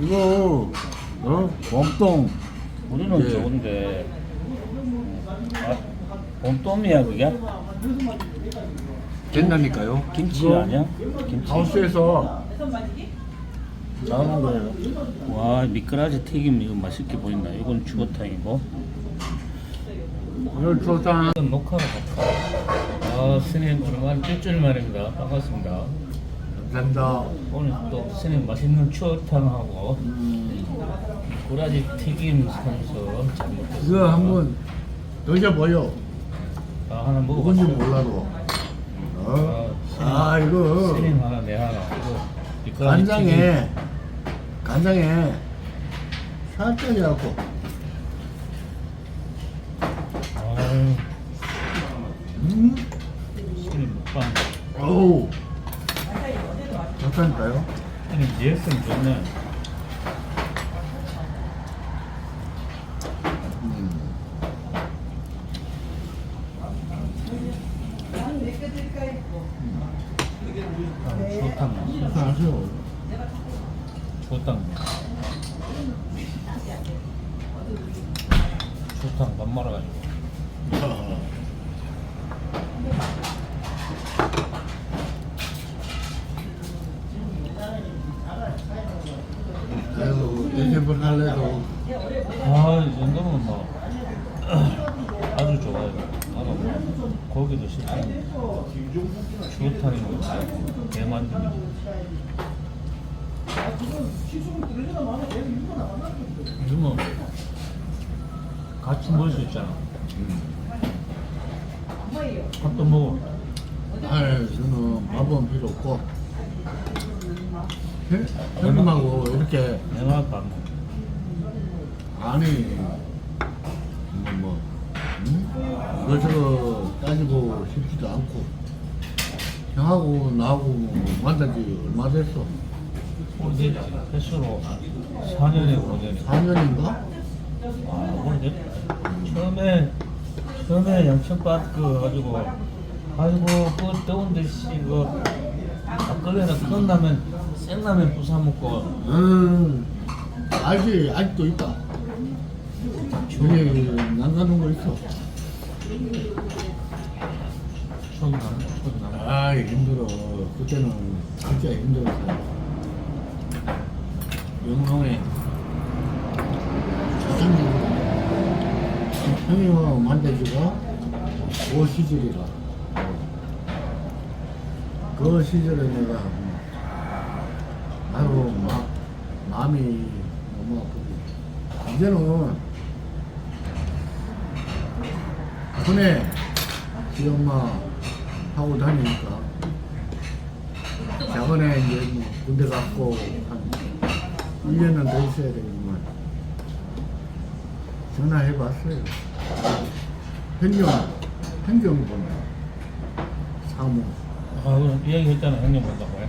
이거 어 봄동 우리는 예. 좋은데 아, 봄돔이야 그게? 된다니까요. 김치 이거 아니야? 김치 하우스에서 나오는 거예요. 와 미꾸라지 튀김 이거 맛있게 보인다 이건 추어탕이고 오늘 조상 이건 녹화로 녹화 아 스님 오랜만에 일주일 만입니다 반갑습니다 감사합니다. 오늘 또 스님 맛있는 추어탕하고 음, 미꾸라지 튀김 잘 먹겠습니다 이거 한번 드셔보요. 아 하나 누군지 먹어봤어요. 몰라도. 어? 아 스님 이거. 하나 내 하나. 이거 미꾸라지 간장에 간장에 살짝 해갖고. 아유 음, 스님 먹방. 어우 좋다니까요. 스님 리액션 좋네 음. 아, 식사하세요. 추어탕 추어탕 밥 말아가지고 대접을 할래도 아 이 정도면 뭐 아주 좋아요. 뭐 고기도 싫지만 추어탕이 뭐 대만족이지 이거 뭐 같이 먹을 수 있잖아. 밥도 먹어. 아유 저는 밥은 필요 없고. 형- 형님하고 이렇게 내가 밥 먹어 아니. 뭐, 뭐 응? 이것저것 따지고 싶지도 않고. 형하고 나하고 뭐 만난 지 얼마 됐어? 오래됐지. 횟수로 4년에 오래되네 4년인가? 아 오래됐다 처음에 처음에 양천밭 그 가지고 아이고 그 더운데 씨그 막걸리나 끝나면 생라면 부사 먹고. 음 알지 아직도 있다 여기 난가는 거 있어. 추억이 나네 추억이 나네 아이 힘들어. 그때는 진짜 힘들었어. 영롱에 형님하고 만나지가 그 시절이라. 그 시절에 내가 아이고 막 마음이 너무 아프고 이제는 군에 지엄마 하고 다니니까. 저번에 이제 뭐 군대 갔고 한 1년은 더 있어야 되겠지만 전화해 봤어요. 현경 현경 보내. 사무 아 오늘 이야기 했잖아. 형님 본다고. 해.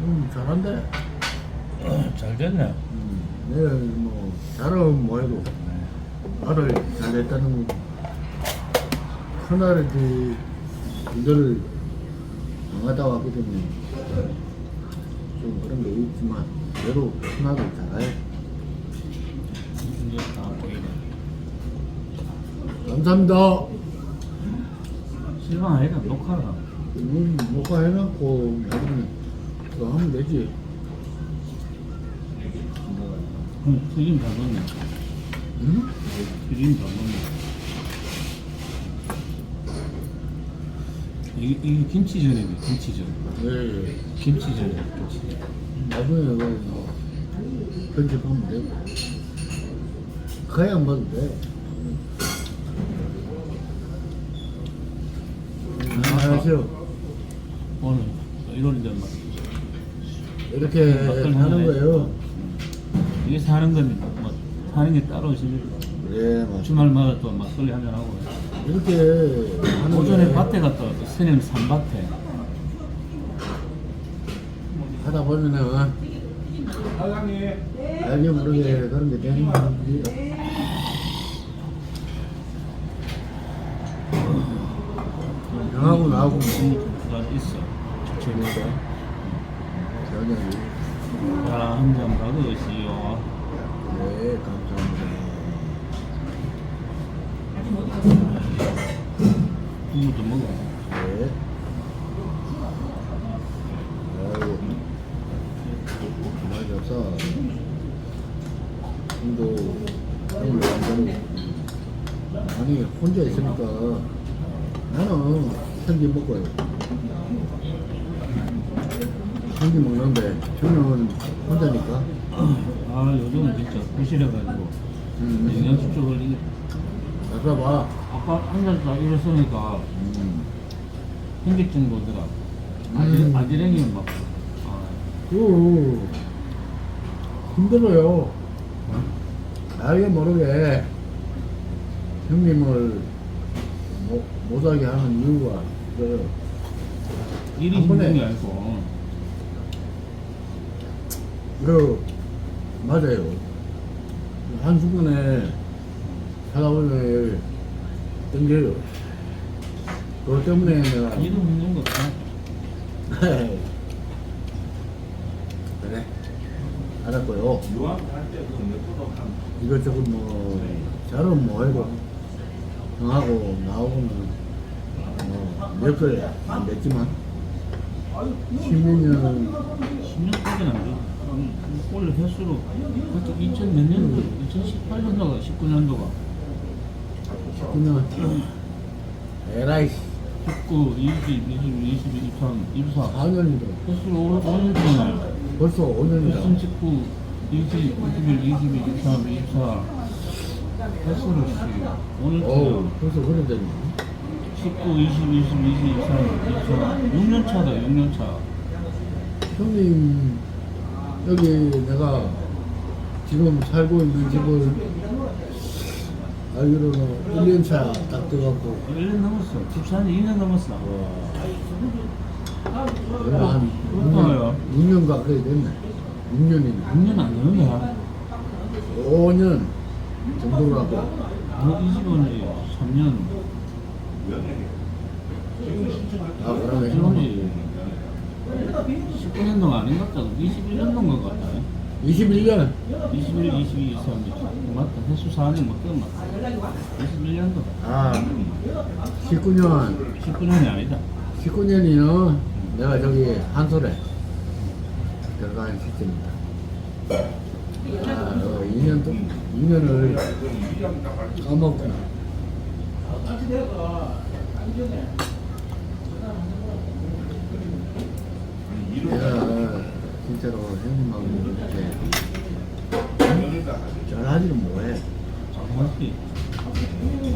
음 잘한대. 잘 됐네. 음, 내가 뭐 잘하면 뭐해도 나를 잘 됐다는 거 큰아들이 군대를 나가다 왔거든요 좀 그런 게 있지만 그래도 다 보이네 감사합니다. 실망 아니다 녹화라. 음, 뭐가 해놓고 나중에 그거 하면 되지. 응 튀김 잘 먹네 응? 튀김 잘 먹네 이게, 이게 김치전이네 김치전 예, 예. 김치전이야 김치전 나중에 그거 편집하면 되고 그냥 먹어도 돼 안녕하세요. 오늘 1월인데 막 이렇게 막걸리 하는 하네. 거예요? 이게 사는 겁니다. 뭐 사는 게 따로 없습니다. 예 맞습니다 주말마다 또 막걸리 한잔 하고 이렇게 하는 오전에 게 밭에 갔다 왔어. 스님 산밭에. 하다 보면은 알게 모르게 그런 게 되는 거지 형하고 나하고 가 있어. 재미가 전혀 자, 한잔 받으시오. 네, 감사합니다. 국물도 먹어. 네. 아이고. 맞아서, 형도, 형도 안 아니, 혼자 있으니까, 나는 편지 먹어요. 편지 먹는데, 형은 혼자니까, 아, 요즘은 진짜 부실해가지고 음, 영양소 쪽을 이게 가서 봐. 아까 앉아서 일어서니까 음. 현기증도 오더라. 음. 아지, 아지랭이 막. 아, 그, 힘들어요. 알게 모르게 형님을 못, 못하게 하는 이유가 있어요. 일이 한 번에. 힘든 게 아니고. 그, 맞아요. 한 순간에 사람을 땡겨요. 그것 때문에 내가 일은 힘든 거 같아. 그래. 알았고요. 이것저것 뭐, 잘은 뭐 해도, 형하고 나하고는, 뭐, 몇걸안 됐지만, 십몇 년, 10년까지는 안 돼. 음, 원래 횟수로 그때 2000 몇 년도? 2018년도가 19년도가 19년, 에라이, 19, 20, 21, 22, 23, 24 4년이다. 횟수로 5년 동안 벌써 5년이다. 19, 20, 21, 22, 23, 24 횟수로 씨 5년 어우, 동안 벌써 그래 되네. 19, 20, 20, 22, 23, 24 6년 차다 6년 차. 형님, 여기 내가 지금 살고 있는 집을 알기로는 1년차 딱 들어갔고, 1년 넘었어 집사는 2년 넘었어 내가 한 그렇다고요? 6년, 6년 가까이 됐네. 6년이네. 6년 안 되는 거야 5년 정도라고. 너이 집은 3년 아, 그러네. 지금이 19년 동안 아닌 것 같다 21년 동안 같다 21년. 21, 22, 23, 24 맞다 횟수 4년 못 끝났다 21년도 아, 19년. 19년이 아니다 19년이요. 내가 저기 한솔에 들어간 시점입니다. 아, 어, 2년 동 2년을 까먹구나. 내가 진짜로 형님하고 이렇게 잘하지는 뭐해. 잘하지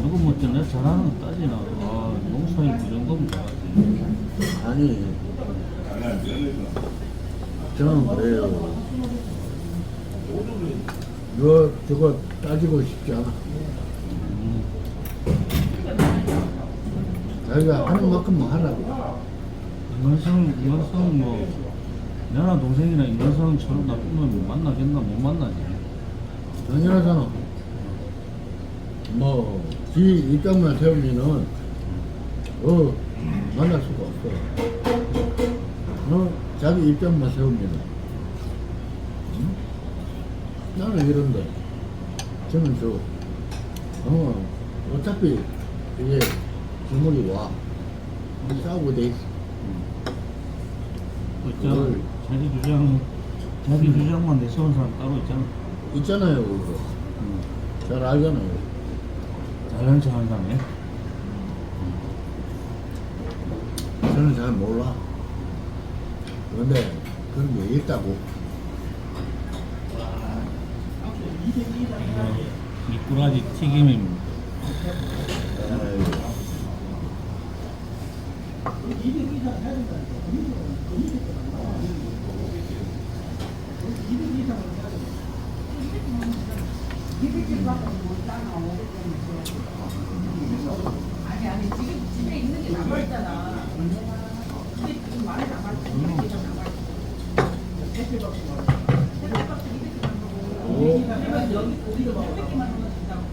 누구 뭐 내가 잘하는 거 따지나 아 농사일 그 정도면 잘하지 아니, 저는 그래요. 이거, 저거 따지고 싶지 않아. 음, 자기가 하는 만큼만 하라고. 인간성 인간성 뭐 내나 동생이나 인간성처럼 나쁘면 못 만나겠나 못 만나지 당연하잖아. 뭐, 지 입장만 세우면은, 어, 만날 수가 없어. 어, 자기 입장만 세우면은. 응? 나는 이런데, 저는 저, 어, 어차피 이게 주물이 와. 싸우고 돼 있어. 그 있잖아 그걸- 자기 주장 자기 주장만 내세운 사람 따로 있잖아 있잖아요, 그거. 음. 잘 알잖아요. 잘난 척 하는 사람이 저는 잘 몰라. 그런데 그런 게 있다고. 이거 미꾸라지 튀김입니다 아이고. 아니 아니 지금.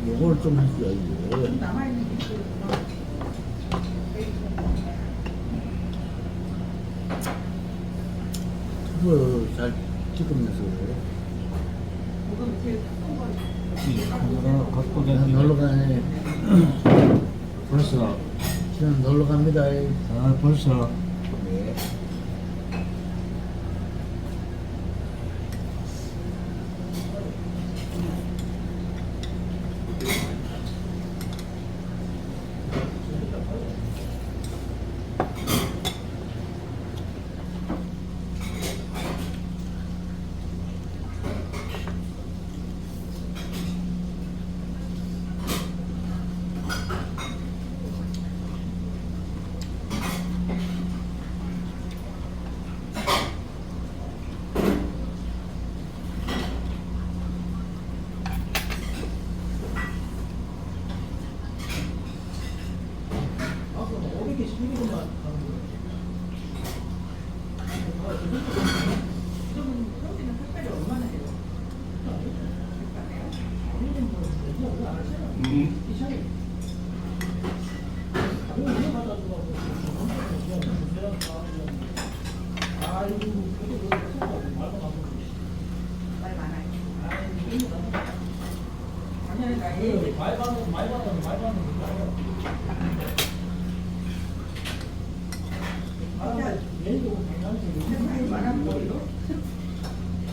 이렇게 좀 해줘야지. 있어요. 그거 잘 찍으면서 갖고 다니고 놀러 가네. 벌써 지금 놀러 갑니다. 아 벌써 음.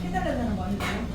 해달라는 말이죠.